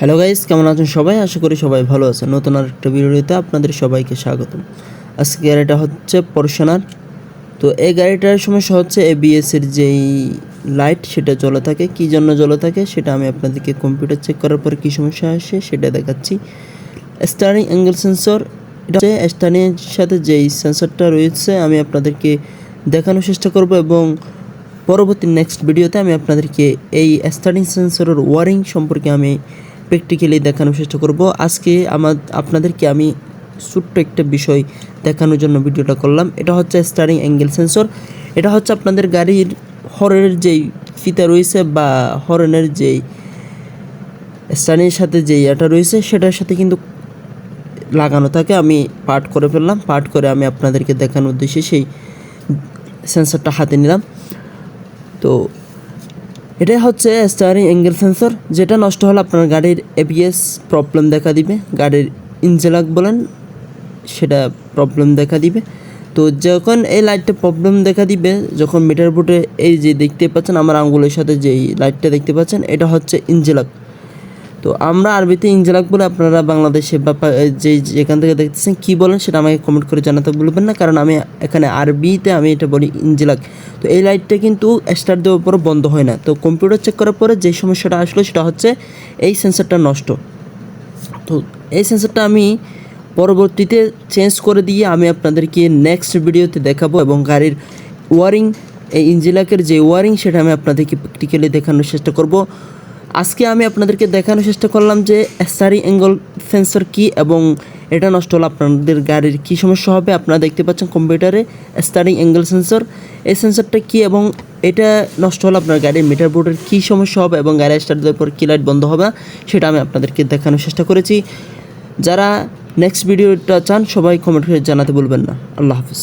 Hello guys কেমন আছেন সবাই? আশা করি সবাই ভালো আছেন। নতুন আর একটা ভিডিওতে আপনাদের সবাইকে স্বাগতম। আজকে গাড়িটা হচ্ছে পরশনার তো এই গাড়িটার সমস্যা হচ্ছে এবিএস এর যেই লাইট সেটা জ্বলে থাকে। কী জন্য জ্বলে থাকে সেটা আমি আপনাদেরকে কম্পিউটার চেক করার পর কী সমস্যা আসে সেটা দেখাচ্ছি। স্টারিং অ্যাঙ্গেল সেন্সর এটা হচ্ছে স্টারিংয়ের সাথে যেই সেন্সরটা রয়েছে আমি আপনাদেরকে দেখানোর চেষ্টা করব এবং পরবর্তী নেক্সট ভিডিওতে আমি আপনাদেরকে এই স্টার্টিং সেন্সরের ওয়ারিং সম্পর্কে আমি প্র্যাকটিক্যালি দেখানোর চেষ্টা করব। আজকে আমার, আপনাদেরকে আমি ছোট্ট একটা বিষয় দেখানোর জন্য ভিডিওটা করলাম। এটা হচ্ছে স্টারিং অ্যাঙ্গেল সেন্সর এটা হচ্ছে আপনাদের গাড়ির হরের যেই ফিতা রয়েছে বা হরেনের যেই স্টারিংয়ের সাথে যেই এটা রয়েছে, সেটার সাথে কিন্তু লাগানো থাকে। আমি পার্ট করে ফেললাম। পার্ট করে আমি আপনাদেরকে দেখানোর উদ্দেশ্যে সেই সেন্সরটা হাতে নিলাম। তো এটাই হচ্ছে স্টারিং অ্যাঙ্গেল সেন্সর যেটা নষ্ট হলে আপনার গাড়ির এবিএস প্রবলেম দেখা দিবে। গাড়ির ইঞ্জেলাক বলেন, সেটা প্রবলেম দেখা দিবে। তো যখন এই লাইটটা প্রবলেম দেখা দিবে, যখন মিটার বোর্ডে এই যে দেখতে পাচ্ছেন, আমার আঙ্গুলের সাথে যেই লাইটটা দেখতে পাচ্ছেন, এটা হচ্ছে ইঞ্জেলাক তো আমরা আরবিতে ইঞ্জেলাক বলে আপনারা বাংলাদেশে বা যে যেখান থেকে দেখতেছেন কী বলেন সেটা আমাকে কমেন্ট করে জানাতে ভুলবেন না, কারণ আমি এখানে আরবিতে আমি এটা বলি ইঞ্জেলাক তো এই লাইটটা কিন্তু স্টার্ট দেওয়ার পরে বন্ধ হয় না। তো কম্পিউটার চেক করার পরে যে সমস্যাটা আসলো সেটা হচ্ছে এই সেন্সারটা নষ্ট। তো এই সেন্সারটা আমি পরবর্তীতে চেঞ্জ করে দিয়ে আমি আপনাদেরকে নেক্সট ভিডিওতে দেখাবো এবং গাড়ির ওয়ারিং এই ইঞ্জিলাকের যে ওয়ারিং সেটা আমি আপনাদেরকে প্র্যাকটিক্যালি দেখানোর চেষ্টা করব। আজকে আমি আপনাদেরকে দেখানোর চেষ্টা করলাম যে স্টারিং অ্যাঙ্গল সেন্সর কি এবং এটা নষ্ট হলে আপনাদের গাড়ির কী সমস্যা হবে। আপনারা দেখতে পাচ্ছেন কম্পিউটারে স্টারিং অ্যাঙ্গেল সেন্সর এই সেন্সরটা কি এবং এটা নষ্ট হলে আপনার গাড়ির মিটার বোর্ডের কী সমস্যা হবে এবং গাড়ি স্টার্ট দেওয়ার পর কী লাইট বন্ধ হবে সেটা আমি আপনাদেরকে দেখানোর চেষ্টা করেছি। যারা নেক্সট ভিডিওটা চান, সবাই কমেন্ট করে জানাতে বলবেন না। আল্লাহ হাফিজ।